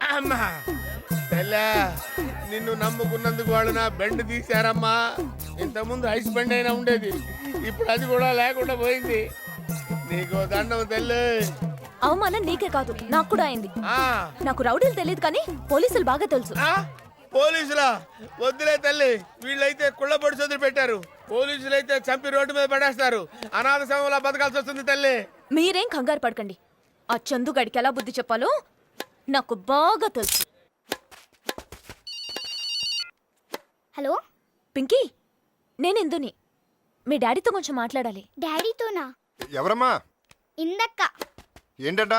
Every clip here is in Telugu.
అమ్మా. తెల్లా నిన్ను నమ్ముకున్నందుకు వాళ్ళు నా బెండ్ తీశారమ్మా. ఇంతకుముందు ఐస్ బండ్ అయినా ఉండేది. ఇప్పుడు అది కూడా లేకుండా పోయింది. నీకు దండం తెల్లు. అవమానం నీకే కాదు నాకు కూడా అయింది. ఆ, నాకు రౌడీలు తెలియదు కానీ పోలీసులు బాగా తెలుసు. ఆ, పోలీసులా? వద్దులే తల్లి వీళ్ళైతే కుళ్ళ పొడి చదువు పెట్టారు పోలీసులు అయితే చంపి రోడ్డు మీద పడేస్తారు. అనాథ సమయంలో బతకాల్సి వస్తుంది తల్లి. మీరేం కంగారు పడకండి. ఆ చందు గడికి ఎలా బుద్ధి చెప్పాలో నాకు బాగా తెలుసు. హలో? పింకీ నేను ఇందుని. మీ డాడీతో కొంచెం మాట్లాడాలి. డాడీతోనా? ఎవరమ్మా? ఇందక్క. ఏంటట?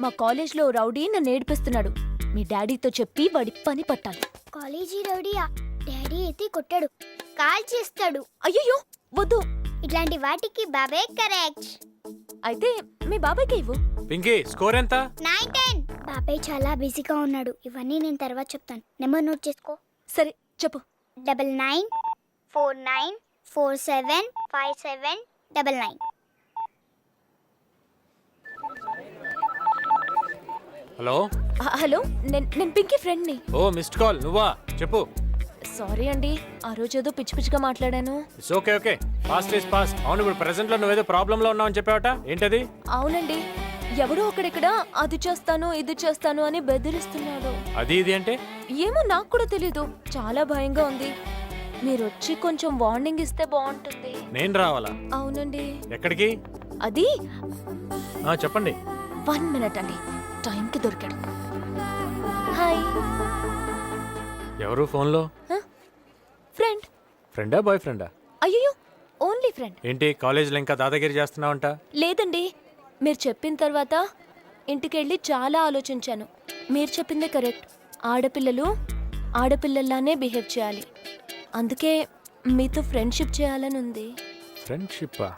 మా కాలేజ్లో రౌడీ నన్ను ఏడిపిస్తున్నాడు. మీ డాడీతో చెప్పి వాడి పని పట్టాలి. కాలేజీ రౌడీయా? డాడీ అయితే కొట్టాడు. కాల్ చేస్తాడు. అయ్యయ్యో వద్దు. ఇట్లాంటి వాటికి బాబే కరెక్ట్ అయితే మీ బాబాయ్కి ఇవ్వు. పింకీ స్కోర్ ఎంత? నైన్ టెన్ బాబాయ్ చాలా బిజీగా ఉన్నాడు. ఇవన్నీ నేను తర్వాత చెప్తాను. నెంబర్ నోట్ చేసుకో. సరే చెప్పు. Double nine four nine four seven five seven double nine hello hello నేను నేను పింకీ ఫ్రెండ్ని ఓ మిస్డ్ కాల్ నువ్వా? చెప్పు. సారీ అండి ఆ రోజు ఏదో పిచ్చి పిచ్చిగా మాట్లాడాను. It's okay okay fast is fast అవును ఇప్పుడు ప్రెసెంట్లో నువ్వేదో ప్రాబ్లం లో ఉన్నావు అని చెప్పావట? ఏంటది? అవునండి. ఎవడో ఒకడిక్కడ అది చేస్తాను ఇది చేస్తాను అని బెదిరిస్తున్నాడు. అది ఇది అంటే? ఏమో నాకు కూడా తెలీదు. చాలా భయంగా ఉంది. మీరు వచ్చి కొంచెం వార్నింగ్ ఇస్తే బాగుంటుంది. నేను రావాలా? అవునండి. ఎక్కడికి? అది? ఆ చెప్పండి. వన్ మినిట్ అండి. టైంకి దొరికాడు. హాయ్ ఎవరు ఫోన్లో? ఫ్రెండ్. ఫ్రెండా బాయ్ ఫ్రెండా? అయ్యో ఓన్లీ ఫ్రెండ్. ఏంటి కాలేజీలో ఇంకా దాదాగిరి చేస్తున్నావంట? లేదండి మీరు చెప్పిన తర్వాత ఇంటికెళ్ళి చాలా ఆలోచించాను. మీరు చెప్పిందే కరెక్ట్. ఆడపిల్లలు ఆడపిల్లల్లానే బిహేవ్ చేయాలి. అందుకే మీతో ఫ్రెండ్షిప్ చేయాలని ఉంది. ఫ్రెండ్షిప్పా?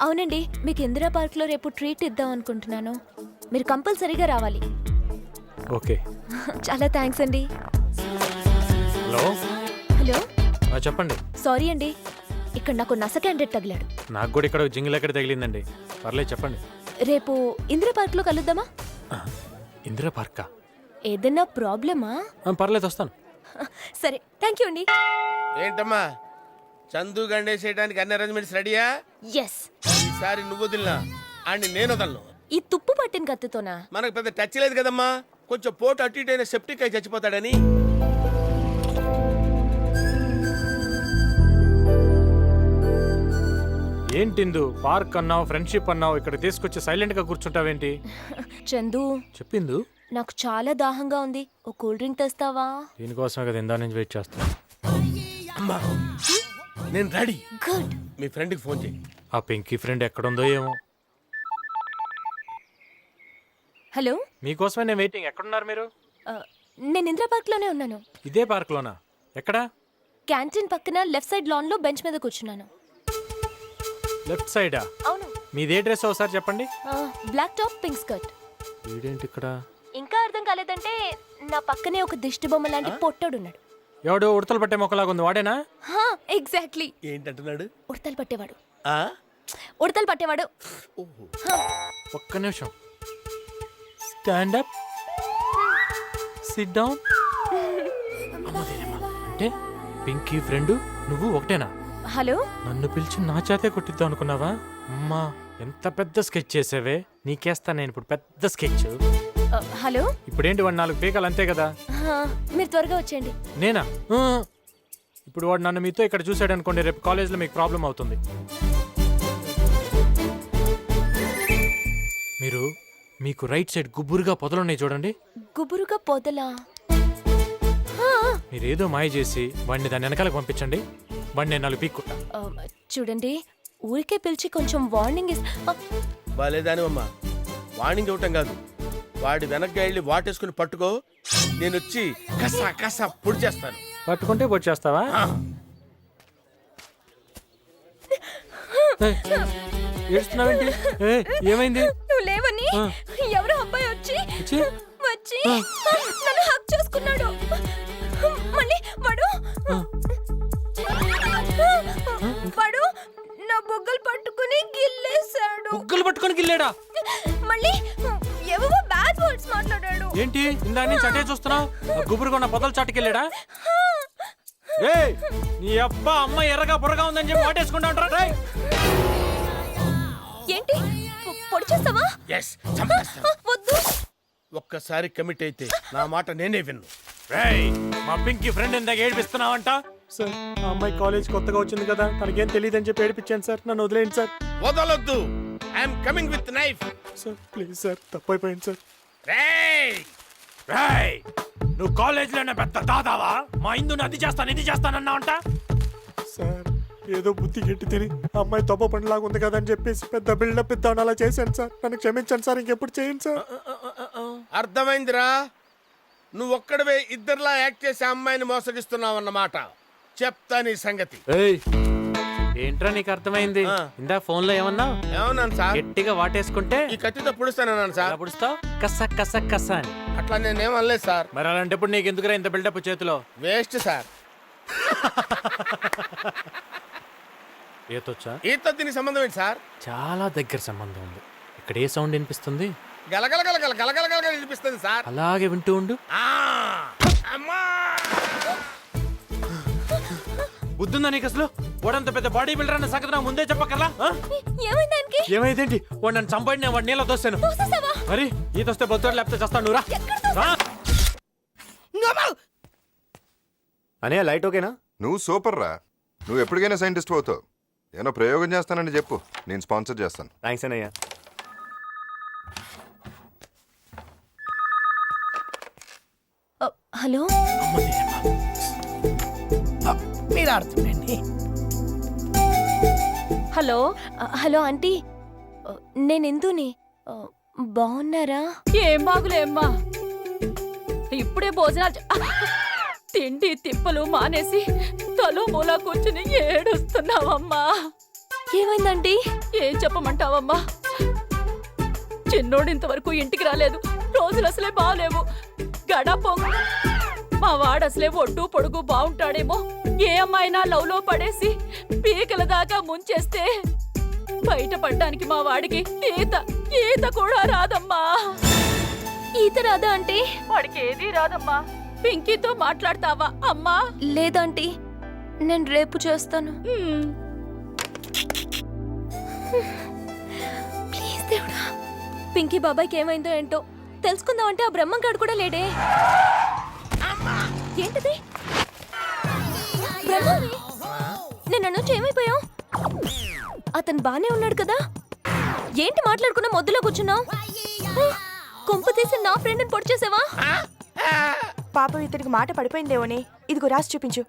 అవునండి మీకు ఇందిరా పార్క్లో రేపు ట్రీట్ ఇద్దాం అనుకుంటున్నాను. మీరు కంపల్సరీగా రావాలి. ఓకే. చాలా థ్యాంక్స్ అండి. హలో. హలో. ఆ, చెప్పండి. సారీ అండి ఇక్కడ నాకు నస క్యాండిడేట్ తగిలాడు. నాకు కూడా ఇక్కడ జింగిల్ ఎక్కడ తగిలిందండి. పర్లేదు చెప్పండి. రేపు ఇందిరా పార్క్లో కలుద్దామా? ఆ, ఇందిరా పార్కా? ఏదన్నా ప్రాబ్లమా? ఆ, పర్లేదు వస్తాను. సరే థ్యాంక్ యూ అండి. ఏంటమ్మా? చందు గండేసేయడానికి అన్ని అరేంజ్మెంట్స్ రెడీయా? ఎస్ ఈసారి నువ్వు వదిలినా అండ్ నేను వదలను. ఈ తుప్పు పట్టిన కత్తితోనా? మనకు పెద్ద టచ్ లేదు కదమ్మా. కొంచెం పోటు అటు ఇటు అయిన సెప్టిక్ అయి చచ్చిపోతాడని. ఏంటిందు పార్క్ అన్నావు ఫ్రెండ్షిప్ అన్నావు ఇక్కడ తీసుకొచ్చి సైలెంట్గా కూర్చుంటావేంటి? చందు. చెప్పిందు. నాకు చాలా దాహంగా ఉంది. ఓ కూల్ డ్రింక్ తెస్తావా? దీనికోసమే కదా ఇందా నుంచి వెయిట్ చేస్తాను అమ్మా నేను రెడీ. గుడ్. మీ ఫ్రెండ్కి ఫోన్ చేయి. ఆ పింకీ ఫ్రెండ్ ఎక్కడుందో ఏమో. హలో? మీకోసమే నేను వెయిటింగ్. ఎక్కడున్నారు మీరు? ఆ, నేను ఇందిరా పార్క్లోనే ఉన్నాను. ఇదే పార్క్లోనా? ఎక్కడా? క్యాంటీన్ పక్కన లెఫ్ట్ సైడ్ లాన్లో బెంచ్ మీద కూర్చున్నాను. లెఫ్ట్ సైడా? అవును. మీదే డ్రెస్ ఒకసారి చెప్పండి. Black top pink skirt. వీడేంటి ఇక్కడ? ఇంకా అర్థం కాలేదంటే నా పక్కనే ఒక దిష్టి బొమ్మ లాంటి పొట్టోడు ఉన్నాడు ఎవడో ఉడతలు పట్టే మొక్కలాగా ఉంది వాడేనా? ఎగ్జాక్ట్లీ. ఏంటంటున్నాడు? ఉడతలు పట్టేవాడు. ఆ? ఉడతలు పట్టేవాడు. ఒక్క నిమిషం. స్టాండ్ అప్ సిట్ డౌన్ అంటే పింకీ ఫ్రెండ్ నువ్వు ఒకటేనా? హలో? నన్ను పిలిచి నా చేతే కొట్టిద్దాం అనుకున్నావా? అమ్మా ఎంత పెద్ద స్కెచ్ చేసావే? నీకేస్తా నేను ఇప్పుడు పెద్ద స్కెచ్. హలో? ఇప్పుడేంటి వాడు నాలుగు పీకాలు అంతే కదా? మీరు త్వరగా వచ్చేయండి. నేనా? ఆ. ఇప్పుడు వాడు నన్ను మీతో ఇక్కడ చూశాడు అనుకోండి రేపు కాలేజ్లో మీకు ప్రాబ్లం అవుతుంది. మీరు మీకు రైట్ సైడ్ గుబురుగా పొదలున్నాయి చూడండి. గుబురుగా పొదలా? మీరు ఏదో మాయ చేసి వాడిని దాని వెనకాలకు పంపించండి. వాడిని నేను నాలుగు పీక్కుంటా ఆ, చూడండి ఊరికే పిలిచి కొంచెం వార్నింగ్ ఇస్ ఆ, బాలేదానివమ్మా వాణింగ్ ఇవ్వటం కాదు. వాడి వెనక్కి వెళ్ళి వాటేసుకుని పట్టుకో నేను వచ్చి కస కస పొడి చేస్తాను. పట్టుకుంటే వచ్చేస్తావా ఆ, ఏడుస్తున్నావేంటి? ఏయ్, ఏమైంది? నువ్వు లేవని. ఎవరో అబ్బాయి వచ్చి వచ్చి? వచ్చి నన్ను హక్ ఏంటి? ఇందా నుంచి అటే చూస్తున్నావు? గుబురుగా ఉన్న పొదల చాటుకెళ్ళాడా? రేయ్ నీ అబ్బా అమ్మ ఎర్రగా బుర్రగా ఉందని చెప్పి వాటేసుకుంటా ఉంటారా? రేయ్! ఏంటి? పొ- పొడి చేస్తావా? ఎస్ చంపేస్తాను. వద్దు. ఒక్కసారి కమిట్ అయితే నా మాట నేనే విన్ను. రేయ్ మా పింకీ ఫ్రెండ్ ఇందాక ఏడిపిస్తున్నావంట? సార్ ఆ అమ్మాయి కాలేజ్ కొత్తగా వచ్చింది కదా తనకేం తెలియదని చెప్పి ఏడిపించాను సార్. నన్ను వదిలేయండి సార్. వదలొద్దు. I'm coming with knife sir please sir తప్పైపోయింది సార్. రేయ్! రేయ్! నువ్వు కాలేజీలోనే పెద్ద దాదావా? మా ఇందుని అది చేస్తాను ఇది చేస్తానన్నావంట సార్ ఏదో బుద్ధి గట్టి తిని అమ్మాయి తొప్ప పండులాగా ఉంది కదా అని చెప్పేసి పెద్ద బిల్డప్ ఇద్దామని అలా చేశాను సార్. నన్ను క్షమించండి సార్ ఇంకెప్పుడు చేయండి సార్. అర్థమైందిరా? నువ్వు ఒక్కడవే ఇద్దరిలా యాక్ట్ చేసి ఆ అమ్మాయిని మోసగిస్తున్నావు అన్నమాట చెప్తా నీ సంగతి. ఏయ్ ఏంట్రా నీకు అర్థమైంది. ఇందా ఫోన్లో ఏమన్నా? ఏమన్నాను సార్? గట్టిగా వాటేసుకుంటే ఈ కత్తితో పుడుస్తానన్నాను సార్. పుడుస్తావు? కస కస కస అని. అట్లా నేనేం అనలేదు సార్. మరి అలాంటప్పుడు నీకు ఎందుకురా ఇంత బిల్డప్ చేతిలో? Waste sir. ఏతొచ్చా ఈతో దీనికి సంబంధం ఏంటి సార్? చాలా దగ్గర సంబంధం ఉంది. ఇక్కడ ఏ సౌండ్ వినిపిస్తుంది? గలగల గలగల గలగల గలగల వినిపిస్తుంది సార్. అలాగే వింటూ ఉండు. అమ్మా! బుద్ధుందా నీకు అసలు? వాడంత పెద్ద బాడీ బిల్డర్ అన్న సంగతి నాకు ముందే చెప్పకర్లా ఆ? ఏమైంది దానికి ఏమైందేంటి? వాడు నన్ను చంపడి నేను వాడు నీళ్ళ తోస్తాను? మరి ఈత వస్తే బొద్దుడు లేకపోతే చస్తాను రా. అనే లైట్ ఓకేనా? నువ్వు సూపర్ రా. నువ్వు ఎప్పటికైనా సైంటిస్ట్ అవుతావు. ఏమైనా ప్రయోగం చేస్తానని చెప్పు. నేను స్పాన్సర్ చేస్తాను. థ్యాంక్స్ అన్నయ్య ఆ, హలో? మీరు ఆడుతుండండి హలో హలో ఆంటీ. నేను ఎందుని బాగున్నారా? ఏం బాగులేమ్మా ఇప్పుడే భోజనాలు తిండి తిప్పలు మానేసి తలో మూల కూర్చుని ఏడుస్తున్నావమ్మా. ఏమైందంటీ? ఏం చెప్పమంటావమ్మా? చిన్నోడు ఇంతవరకు ఇంటికి రాలేదు. రోజులు అసలే బాగలేవు గడ పొంగు మా వాడు అసలే ఒడ్డు పొడుగు బాగుంటాడేమో ఏ అమ్మాయినా లవ్లో పడేసి పీకల దాకా ముంచేస్తే బయటపడ్డానికి మా వాడికి ఈత ఈత కూడా రాదమ్మా. ఈత రాదా ఆంటీ వాడికి ఏదీ రాదమ్మా. పింకీతో మాట్లాడతావా అమ్మా? లేదంటీ నేను రేపు చేస్తాను. హ్మ్. ప్లీజ్ దేవుడా. పింకీ బాబాయ్కి ఏమైందో ఏంటో తెలుసుకుందామంటే ఆ బ్రహ్మంగాడు కూడా లేడే. ఏంటిది? బ్రహ్మ నేను నుంచి ఏమైపోయావు? అతను బానే ఉన్నాడు కదా? ఏంటి మాట్లాడుకున్నా మొద్దులో కూర్చున్నావు? కొంపు తీసి నా ఫ్రెండ్ని పొడి చేసావా? పాపం ఇతనికి మాట పడిపోయిందేమోనే ఇదిగో రాసి చూపించు.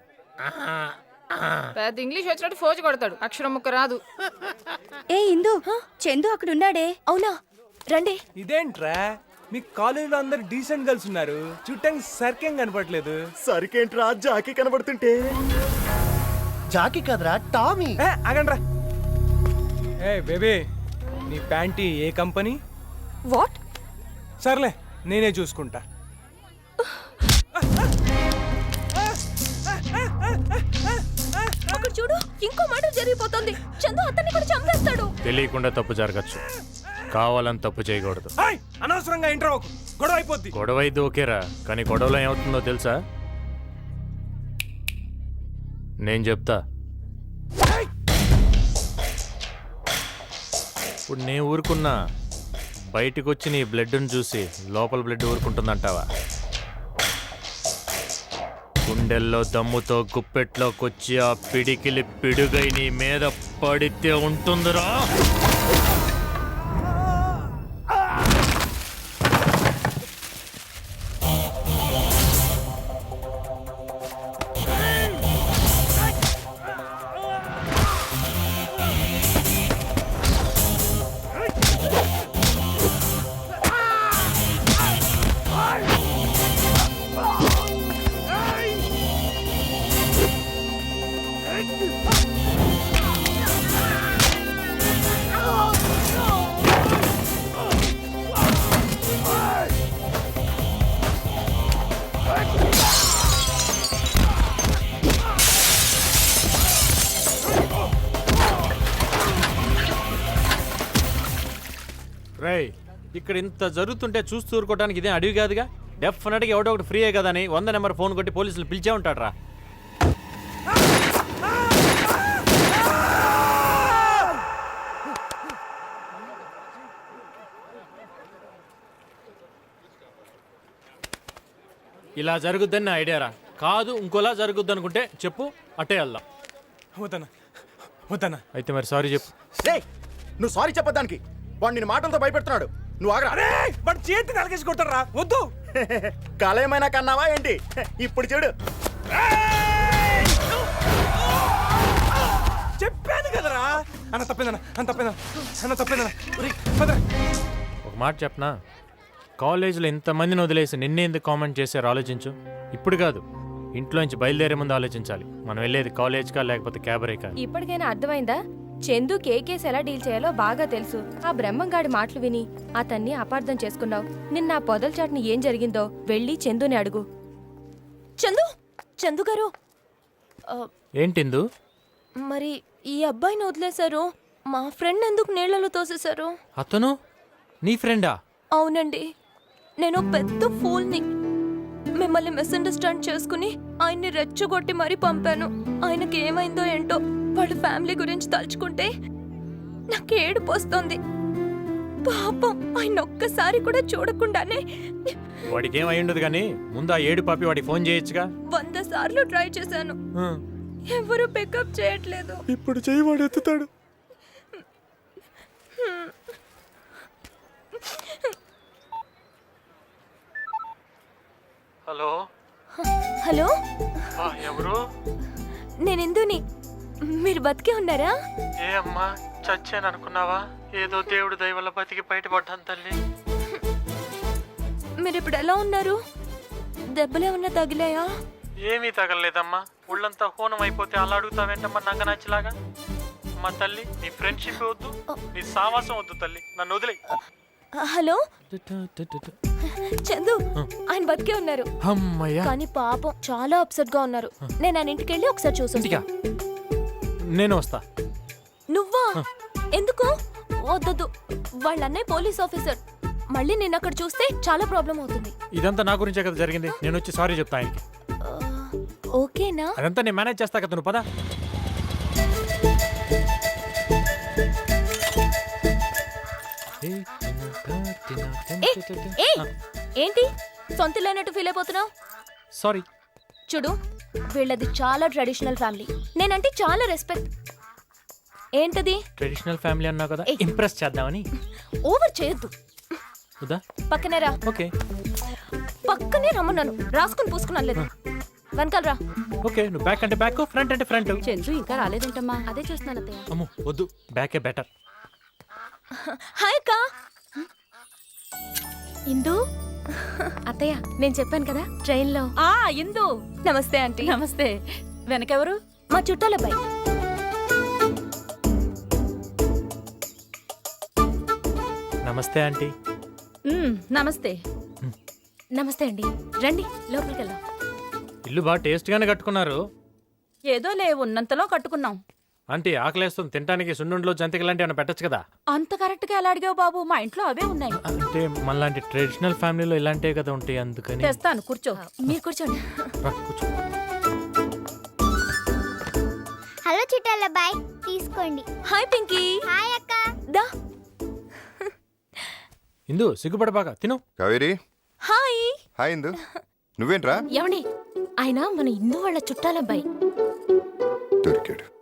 పెద్ద ఇంగ్లీష్ వచ్చినట్టు ఫోజు కొడతాడు. అక్షరం ముక్క రాదు. ఏ ఇందు చందు అక్కడ ఉన్నాడే అవునా? రండి. ఇదేంట్రా? మీ కాలేజీలో అందరు డీసెంట్ గర్ల్స్ ఉన్నారు. చుట్టానికి సరికేం కనపడలేదు సరికేంట్రా? జాకి కనబడుతుంటే. జాకీ కదరా టామీ. ఏ, ఆగండ్రా. ఏ బేబీ నీ ప్యాంటీ ఏ కంపెనీ? వాట్? సర్లే నేనే చూసుకుంటా. అక్కడ చూడు ఇంకో మాట జరిగిపోతుంది. చందు అతన్ని కూడా చంపేస్తాడు. తెలియకుండా తప్పు జరగచ్చు. కావాలని తప్పు చేయకూడదు. ఏయ్, అనవసరంగా ఇంటర్ అవ్వకు. గొడవ అయిపోద్ది. గొడవ అయితే ఓకేరా కానీ గొడవలో ఏమవుతుందో తెలుసా? నేను చెప్తా. ఇప్పుడు నేను ఊరుకున్నా బయటకు వచ్చి నీ బ్లడ్ని చూసి లోపల బ్లడ్ ఊరుకుంటుందంటావా? గుండెల్లో దమ్ముతో గుప్పెట్లోకొచ్చి ఆ పిడికిలి పిడుగై నీ మీద పడితే ఉంటుందిరా? ఇక్కడ ఇంత జరుగుతుంటే చూస్తూ ఊరుకోవడానికి ఇదే అడవి కాదుగా? డెఫినెట్గా ఎవడో ఒకటి ఫ్రీయే కదా అని వంద నెంబర్ ఫోన్ కొట్టి పోలీసులు పిలిచే ఉంటాడు రా ఇలా జరుగుద్దని నా ఐడియా రా. కాదు ఇంకోలా జరుగుద్ది అనుకుంటే చెప్పు అట్టే వెళ్దాం. వద్దన్నా వద్దన్నా. అయితే మరి సారీ చెప్పు. రేయ్ నువ్వు సారీ చెప్పదానికి వాడు నిన్ను మాటలతో భయపెడుతున్నాడు. నువ్వు ఆగరా. అరే వాడు చేతి నలకేసి కొట్టారా వద్దు. కలేమైనా కన్నావా ఏంటి? ఇప్పుడు చూడు. చెప్పాను కదరా. అన్న తప్పిందన్న అన్న తప్పిందన్న అన్న తప్పిందన్న. పదరా. ఒక మాట చెప్పనా? కాలేజీలో ఇంతమందిని వదిలేసి నిన్నే ఎందుకు కామెంట్ చేశారు ఆలోచించు. ఇప్పుడు కాదు ఇంట్లో నుంచి బయలుదేరే ముందు ఆలోచించాలి. మనం వెళ్ళేది కాలేజ్కా లేకపోతే క్యాబరేకా ఇప్పటికైనా అర్థమైందా? చందు కేకేస్ ఎలా డీల్ చేయాలో బాగా తెలుసు. ఆ బ్రహ్మంగాడి మాటలు విని అతన్ని అపార్థం చేసుకున్నావు. నిన్న ఆ పొదల చాటుని ఏం జరిగిందో వెళ్ళి చందుని అడుగు. చందు! చందు గారు! ఆ, ఏంటిందు మరి ఈ అబ్బాయిని వదిలేశారు. మా ఫ్రెండ్ ఎందుకు నీళ్ళలో తోసేశారు? అతను? నీ ఫ్రెండా? అవునండి. నేను పెద్ద ఫూల్ని. మిమ్మల్ని మిస్అండర్స్టాండ్ చేసుకుని ఆయన్ని రెచ్చగొట్టి మరీ పంపాను. ఆయనకి ఏమైందో ఏంటో వాళ్ళ ఫ్యామిలీ గురించి తలుచుకుంటే నాకు ఏడుపు వస్తుంది. పాపం ఆయన ఒక్కసారి కూడా చూడకుండానే వాడికి ఏం అయి ఉండదు కానీ ముందు ఆ ఏడు పాపి వాడికి ఫోన్ చేయొచ్చుగా. వంద సార్లు ట్రై చేశాను. ఎవరు పికప్ చేయట్లేదు. ఇప్పుడు చెయ్యి వాడు ఎత్తుతాడు. హలో. హలో? ఎవరు? నేను ఇందుని. మీరు బతికే ఉన్నారా? ఏ అమ్మా చచ్చాను అనుకున్నావా? ఏదో దేవుడు దయ వల్ల బతికి బయటపడ్డాను తల్లి. మీరు ఇప్పుడు ఎలా ఉన్నారు? దెబ్బలేమన్నా తగిలాయా? ఏమీ తగలలేదమ్మా. ఒళ్ళంతా హోనం అయిపోతే అలా అడుగుతావేంటమ్మా నంగ నచ్చలాగా మా తల్లి నీ ఫ్రెండ్షిప్ వద్దు నీ సావాసం వద్దు తల్లి. నన్ను వదిలే హలో? చందు ఆయన బతికే ఉన్నారు. అమ్మయ్యా. కానీ పాపం చాలా అప్సెట్గా ఉన్నారు. నేను ఆయన ఇంటికి వెళ్ళి ఒకసారి చూసి నేను వస్తా. నువ్వా? ఎందుకు? వద్దొద్దు. వాళ్ళ అన్నయ్య పోలీస్ ఆఫీసర్. మళ్ళీ నేను అక్కడ చూస్తే చాలా ప్రాబ్లం అవుతుంది. ఇదంతా నా గురించే కదా జరిగింది. నేను వచ్చి సారీ చెప్తా ఆయనకి. ఆ, ఓకేనా? అదంతా నేను మేనేజ్ చేస్తా కదా నువ్వు పదా. ఏ ఏ ఏంటి? సొంత లేనట్టు ఫీల్ అయిపోతున్నావు? సారీ. చూడు వీళ్ళది చాలా ట్రెడిషనల్ ఫ్యామిలీ నేనంటే చాలా రెస్పెక్ట్ ఏంటది? ట్రెడిషనల్ ఫ్యామిలీ అన్నావు కదా ఏయ్. ఇంప్రెస్ చేద్దామని. ఓవర్ చేయొద్దు. వద్దా? పక్కనే రా. ఓకే. పక్కనే రమ్మన్నాను రాసుకుని పూసుకున్నాను లేదు. వెనకాల రా. ఓకే నువ్వు బ్యాక్ అంటే బ్యాక్ ఫ్రంట్ అంటే ఫ్రంట్ చంద్రు ఇంకా రాలేదేంటమ్మా. అదే చూస్తున్నాను అత్తయ్య. అమ్ము వద్దు. బ్యాకే బెటర్ హాయ్ అక్క. ఇందు? అత్తయ్య నేను చెప్పాను కదా ట్రైన్లో. ఆ ఇందు. నమస్తే ఆంటీ. నమస్తే. వెనకెవరు? మా చుట్టాల అబ్బాయి. నమస్తే ఆంటీ. నమస్తే. నమస్తే అండి. రండి లోపలికి వెళ్దాం ఇల్లు బాగా టేస్ట్గానే కట్టుకున్నారు. ఏదో లే ఉన్నంతలో కట్టుకున్నాం. ఆంటీ ఆకలేస్తుంది. తినడానికి సున్నుండలో జంతికలు లాంటివి ఏమైనా పెట్టచ్చు కదా? అంత కరెక్ట్గా ఎలా అడిగావు బాబు? మా ఇంట్లో అవే ఉన్నాయి. అంటే మనలాంటి ట్రెడిషనల్ ఫ్యామిలీలో ఇలాంటివే కదా ఉంటాయి అందుకని. తెస్తాను కూర్చో. మీరు కూర్చోండి. రా, కూర్చో. హలో చుట్టాల బాయ్ తీసుకోండి. Hi Pinky. హాయ్ అక్క. దా. ఇందు సిగ్గుపడబాక తిను. కావేరి. హాయ్. హాయ్ ఇందు. నువ్వేంట్రా? ఏమండి? ఆయన మన ఇందు వాళ్ళ చుట్టాలబ్బాయి. దొరికాడు.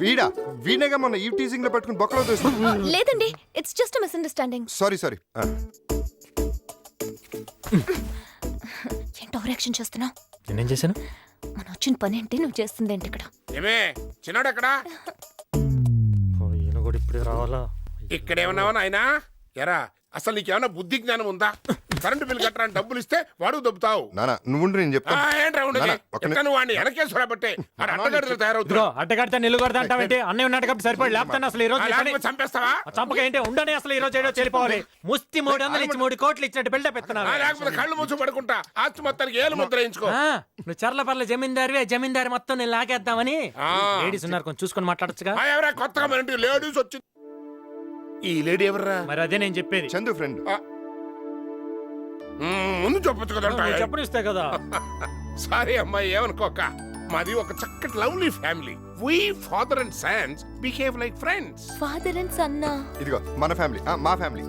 వీడా? వీణేగా మొన్న ఈ టీజింగ్లో పట్టుకుని బొక్కలో తోసి లేదండి. It's just misunderstanding sorry sorry ఏంటో ఓవరాక్షన్ చేస్తున్నావు? నేనేం చేశాను? మనం వచ్చిన పని ఏంటి? నువ్వు చేస్తుంది ఏంటి ఇక్కడ? ఏమే చిన్నాడు ఎక్కడా ఓ, ఈయన కూడా ఇప్పుడే రావాలా? ఇక్కడేమన్నావా నాయనా? ఎరా అసలు నీకేమైనా బుద్ధి జ్ఞానం ఉందా? కరెంటు బిల్ కట్టడానికి డబ్బులు ఇస్తే వాడు దొబ్బుతావు. నానా నువ్వు నేను ఆ, చెప్తాను ఏంట్రా ఉండేది వాడిని వెనకేశ్వరా బట్టే వాడు అడ్డగాడితో ఇదిగో తయారవుతున్నావు. అడ్డగడితే నిల్లు కొడతా అంటావేంటి? అన్నయ్య ఉన్నాడు కాబట్టి సరిపడి లేకపోతే అసలు ఈ రోజు చంపేస్తావా? చంపక ఏంటి? ఉండని అసలు ఈ రోజు ఏడో చెడిపోవాలి. ముస్తి మూడు వందలు ఇచ్చి మూడు కోట్లు ఇచ్చినట్టు బిల్డప్ ఎత్తున్నావు. లేకపోతే కళ్ళు మూసి పడుకుంటా. ఆస్తి మొత్తానికి ఏలు ముద్ర వేయించుకో. ఆ, నువ్వు చర్ల పర్ల జమీందారివే జమీందారి మొత్తం నేను లాగేద్దామని. లేడీస్ ఉన్నారు కొంచెం చూసుకొని మాట్లాడొచ్చుగా. ఎవరా? కొత్తగా మన లేడీస్ వచ్చింది. ఈ లేడీ ఎవర్రా మరి అదే నేను చెప్పేది. చందు ఫ్రెండ్ ముందు చెప్పొచ్చు కదా నువ్వు చెప్పనిస్తే కదా. సారీ అమ్మాయి ఏమనుకోక. మాది ఒక చక్కటి lovely family. We father and sons behave like friends father and సన్నా ఇదిగో మన ఫ్యామిలీ. ఆ, మా ఫ్యామిలీ.